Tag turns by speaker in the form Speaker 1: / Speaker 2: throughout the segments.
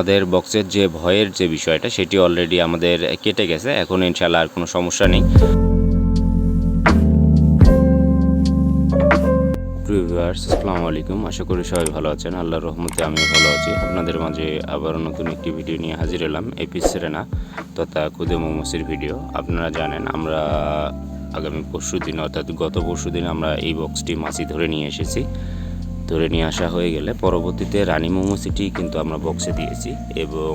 Speaker 1: আমাদের বক্সের যে ভয়ের যে বিষয়টা, সেটি অলরেডি আমাদের কেটে গেছে। এখন ইনশাল্লাহ আর কোনো সমস্যা নেই। আসসালামু আলাইকুম। আশা করি সবাই ভালো আছেন। আল্লাহর রহমতে আমিও ভালো আছি। আপনাদের মাঝে আবারও নতুন একটি ভিডিও নিয়ে হাজির এলাম। এপিস সেরেনা তথা খুদে মোমোসির ভিডিও আপনারা জানেন, আমরা আগামী পরশু দিন অর্থাৎ গত পরশু দিন আমরা এই বক্সটি মাছি ধরে নিয়ে এসেছি। ধরে নিয়ে আসা হয়ে গেলে পরবর্তীতে রানী মোমোসিটি কিন্তু আমরা বক্সে দিয়েছি এবং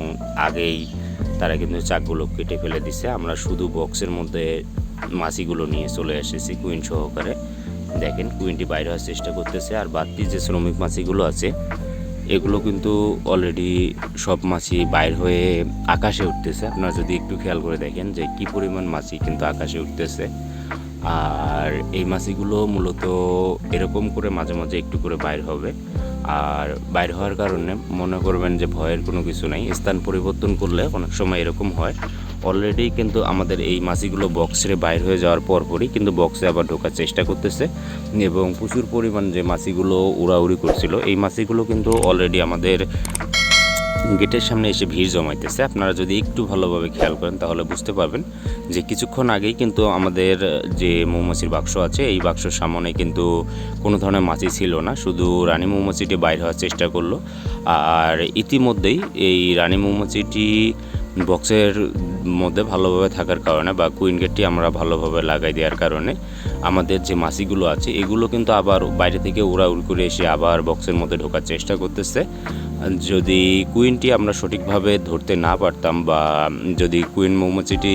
Speaker 1: আগেই তারা কিন্তু চাকগুলো কেটে ফেলে দিছে। আমরা শুধু বক্সের মধ্যে মাছিগুলো নিয়ে চলে এসেছি কুইন সহকারে। দেখেন কুইনটি বাইরে হওয়ার চেষ্টা করতেছে আর বাড়তি যে শ্রমিক মাছিগুলো আছে, এগুলো কিন্তু অলরেডি সব মাছি বাইর হয়ে আকাশে উঠতেছে। আপনারা যদি একটু খেয়াল করে দেখেন যে কি পরিমাণ মাছি কিন্তু আকাশে উঠতেছে। আর এই মাছিগুলো মূলত এরকম করে মাঝে মাঝে একটু করে বাইর হবে। আর বাইর হওয়ার কারণে মনে করবেন যে ভয়ের কোনো কিছু নাই। স্থান পরিবর্তন করলে অনেক সময় এরকম হয়। অলরেডি কিন্তু আমাদের এই মাছিগুলো বক্সে বাইর হয়ে যাওয়ার পরপরই কিন্তু বক্সে আবার ঢোকার চেষ্টা করতেছে। এবং প্রচুর পরিমাণ যে মাছিগুলো উড়াউড়ি করছিল, এই মাছিগুলো কিন্তু অলরেডি আমাদের গেটের সামনে এসে ভিড় জমাইতেছে। আপনারা যদি একটু ভালোভাবে খেয়াল করেন, তাহলে বুঝতে পারবেন যে কিছুক্ষণ আগেই কিন্তু আমাদের যে মৌমাছির বাক্স আছে, এই বাক্সর সামনে কিন্তু কোনো ধরনের মাছি ছিল না। শুধু রানী মৌমাছিটি বাইর হওয়ার চেষ্টা করল। আর ইতিমধ্যেই এই রানী মৌমাছিটি বক্সের মধ্যে ভালোভাবে থাকার কারণে বা কুইন গেটটি আমরা ভালোভাবে লাগাই দেওয়ার কারণে আমাদের যে মাছিগুলো আছে, এগুলো কিন্তু আবার বাইরে থেকে উড়াউড়ি করে এসে আবার বক্সের মধ্যে ঢোকার চেষ্টা করতেছে। যদি কুইনটি আমরা সঠিকভাবে ধরতে না পারতাম বা যদি কুইন মৌমাছিটি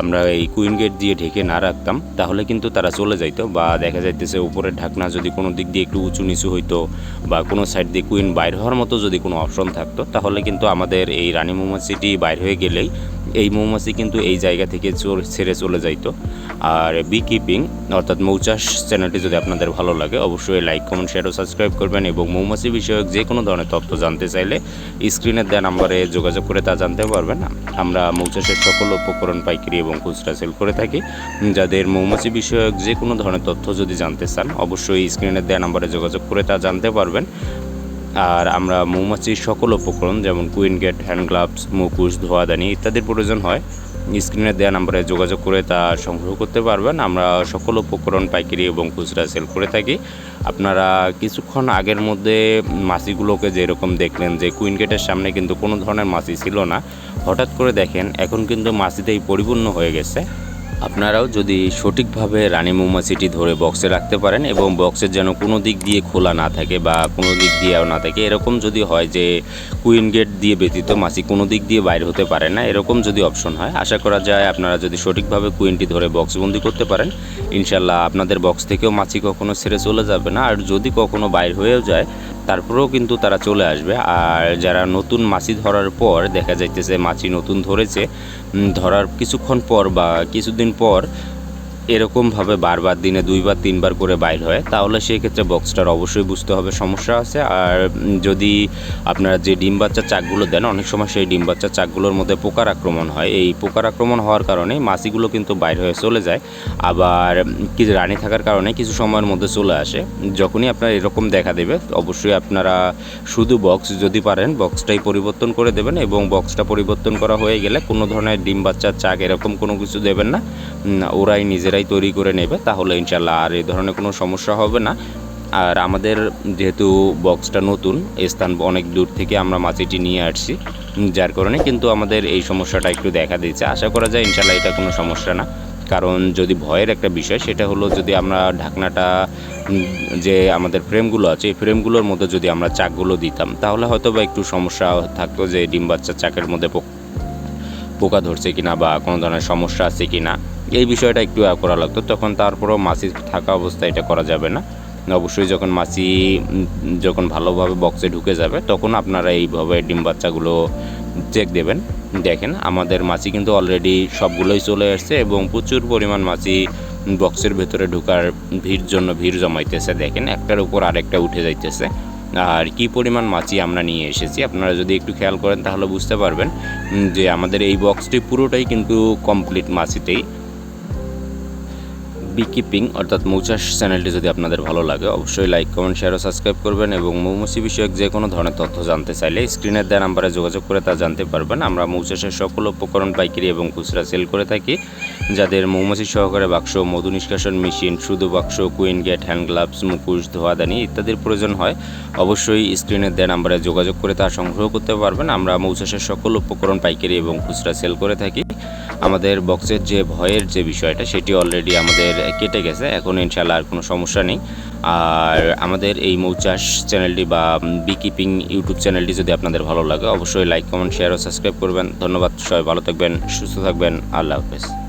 Speaker 1: আমরা এই কুইন গেট দিয়ে ঢেকে না রাখতাম, তাহলে কিন্তু তারা চলে যাইতো বা দেখা যাইতেছে উপরের ঢাকনা যদি কোনো দিক দিয়ে একটু উঁচু নিচু হইতো বা কোনো সাইড দিয়ে কুইন বাইর হওয়ার মতো যদি কোনো অপশন থাকতো, তাহলে কিন্তু আমাদের এই রানী মৌমাছিটি বাইর হয়ে গেলেই এই মৌমাছি কিন্তু এই জায়গা থেকে ছেড়ে চলে যাইতো। আর বি কিপিং অর্থাৎ মৌচাষ চ্যানেলটি যদি আপনাদের ভালো লাগে, অবশ্যই লাইক কমেন্ট শেয়ার ও সাবস্ক্রাইব করবেন এবং মৌমাছি বিষয়ক যে কোনো ধরনের তথ্য জানতে চাইলে স্ক্রিনের দেওয়া নাম্বারে যোগাযোগ করে তা জানতে পারবেন। আমরা মৌচাষের সকল উপকরণ, পাইকারি এবং খুচরা সেল করে থাকি। যাদের মৌমাছি বিষয়ক যে কোনো ধরনের তথ্য যদি জানতে চান, অবশ্যই স্ক্রিনের দেওয়া নাম্বারে যোগাযোগ করে তা জানতে পারবেন। আর আমরা মৌমাছির সকল উপকরণ যেমন কুইন গেট, হ্যান্ড গ্লাভস মুকুশ ধোয়াদানি ইত্যাদির প্রয়োজন হয়। স্ক্রিনে দেওয়া নাম্বারে যোগাযোগ করে তা সংগ্রহ করতে পারবেন। আমরা সকল উপকরণ, পাইকারি এবং খুচরা সেল করে থাকি। আপনারা কিছুক্ষণ আগের মধ্যে মাসিগুলোকে যেরকম দেখলেন যে কুইন গেটের সামনে কিন্তু কোনো ধরনের মাছি ছিল না। হঠাৎ করে দেখেন, এখন কিন্তু মাছিতেই পরিপূর্ণ হয়ে গেছে। আপনারাও যদি সঠিকভাবে রানী মৌমাছিটি ধরে বক্সে রাখতে পারেন এবং বক্সের যেন কোনো দিক দিয়ে খোলা না থাকে বা কোনো দিক দিয়েও না থাকে, এরকম যদি হয় যে কুইন গেট দিয়ে ব্যতীত মাছি কোনো দিক দিয়ে বাইরে হতে পারে না, এরকম যদি অপশন হয়, আশা করা যায় আপনারা যদি সঠিকভাবে কুইনটি ধরে বক্সবন্দি করতে পারেন ইনশাল্লাহ আপনাদের বক্স থেকেও মাছি কখনো ছেড়ে চলে যাবে না। আর যদি কখনো বাইর হয়েও যায় তারপরেও কিন্তু তারা চলে আসবে। আর যারা নতুন মাছি ধরার পর, দেখা যাইতেছে মাছি নতুন ধরেছে ধরার কিছুক্ষণ পর বা কিছুদিন পর এরকমভাবে বারবার দিনে দুইবার, তিনবার করে বাইর হয়, তাহলে সেই ক্ষেত্রে বক্সটার অবশ্যই বুঝতে হবে সমস্যা আছে। আর যদি আপনারা যে ডিম বাচ্চা চাকগুলো দেন, অনেক সময় সেই ডিম বাচ্চা চাকগুলোর মধ্যে পোকার আক্রমণ হয়। এই পোকার আক্রমণ হওয়ার কারণে মাছিগুলো কিন্তু বাইর হয়ে চলে যায়। আবার কিছু রানী থাকার কারণে কিছু সময়ের মধ্যে চলে আসে। যখনই আপনার এরকম দেখা দেবে, অবশ্যই আপনারা শুধু বক্স যদি পারেন বক্সটাই পরিবর্তন করে দেবেন এবং বক্সটা পরিবর্তন করা হয়ে গেলে কোনো ধরনের ডিম বাচ্চার চাক এরকম কোনো কিছু দেবেন না। ওরাই ওরাই নিজেরাই তৈরি করে নেবে, তাহলে ইনশাল্লাহ আর এই ধরনের কোনো সমস্যা হবে না। আর আমাদের যেহেতু বক্সটা নতুন স্থান অনেক দূর থেকে আমরা মাছিটি নিয়ে আসছি, যার কারণে কিন্তু আমাদের এই সমস্যাটা একটু দেখা দিচ্ছে আশা করা যায় ইনশাল্লাহ এটা কোনো সমস্যা না। কারণ যদি ভয়ের একটা বিষয়, সেটা হলো যদি আমরা ঢাকনাটা যে আমাদের ফ্রেমগুলো আছে, এই ফ্রেমগুলোর মধ্যে যদি আমরা চাকগুলো দিতাম, তাহলে হয়তো বা একটু সমস্যা থাকতো যে ডিম বাচ্চার চাকের মধ্যে পোকা ধরছে কিনা বা কোনো ধরনের সমস্যা আছে কিনা। এই বিষয়টা একটু করা লাগতো। তখন তারপরেও মাছি থাকা অবস্থায় এটা করা যাবে না। অবশ্যই যখন মাছি যখন ভালোভাবে বক্সে ঢুকে যাবে, তখন আপনারা এইভাবে ডিম বাচ্চাগুলো চেক দেবেন। দেখেন, আমাদের মাছি কিন্তু অলরেডি সবগুলোই চলে আসছে এবং প্রচুর পরিমাণ মাছি বক্সের ভেতরে ঢোকার ভিড় জন্য ভিড় জমাইতেছে। দেখেন, একটার উপর আরেকটা উঠে যাইতেছে। আর কি পরিমাণ মাছি আমরা নিয়ে এসেছি, আপনারা যদি একটু খেয়াল করেন তাহলে বুঝতে পারবেন যে আমাদের এই বক্সটি পুরোটাই কিন্তু কমপ্লিট মাছিতেই। বি কিপিং অর্থাৎ মৌচাষ চ্যানেলটি যদি আপনাদের ভালো লাগে, অবশ্যই লাইক কমেন্ট শেয়ার ও সাবস্ক্রাইব করবেন এবং মৌমাছি বিষয়ক যে কোনো ধরনের তথ্য জানতে চাইলে স্ক্রিনের দেওয়া নাম্বারে যোগাযোগ করে তা জানতে পারবেন। আমরা মৌচাষের সকল উপকরণ, পাইকারি এবং খুচরা সেল করে থাকি। যাদের মৌমাছি সহকারে বাক্স, মধু নিষ্কাশন মেশিন শুধু বাক্স কুইন গেট হ্যান্ড গ্লাভস মুখোশ, ধোয়াদানি ইত্যাদির প্রয়োজন হয়, অবশ্যই স্ক্রিনের দেওয়া নাম্বারে যোগাযোগ করে তা সংগ্রহ করতে পারবেন। আমরা মৌচাষের সকল উপকরণ, পাইকারি এবং খুচরা সেল করে থাকি। আমাদের বক্সের যে ভয়ের যে বিষয়টা, সেটি অলরেডি আমাদের কেটে গেছে। এখন ইনশাল্লাহ আর কোনো সমস্যা নেই। আর আমাদের এই মৌচাষ চ্যানেলটি বা বিকিপিং ইউটিউব চ্যানেলটি যদি আপনাদের ভালো লাগে, অবশ্যই লাইক কমেন্ট শেয়ার ও সাবস্ক্রাইব করবেন। ধন্যবাদ, সবাই ভালো থাকবেন, সুস্থ থাকবেন। আল্লাহ হাফেজ।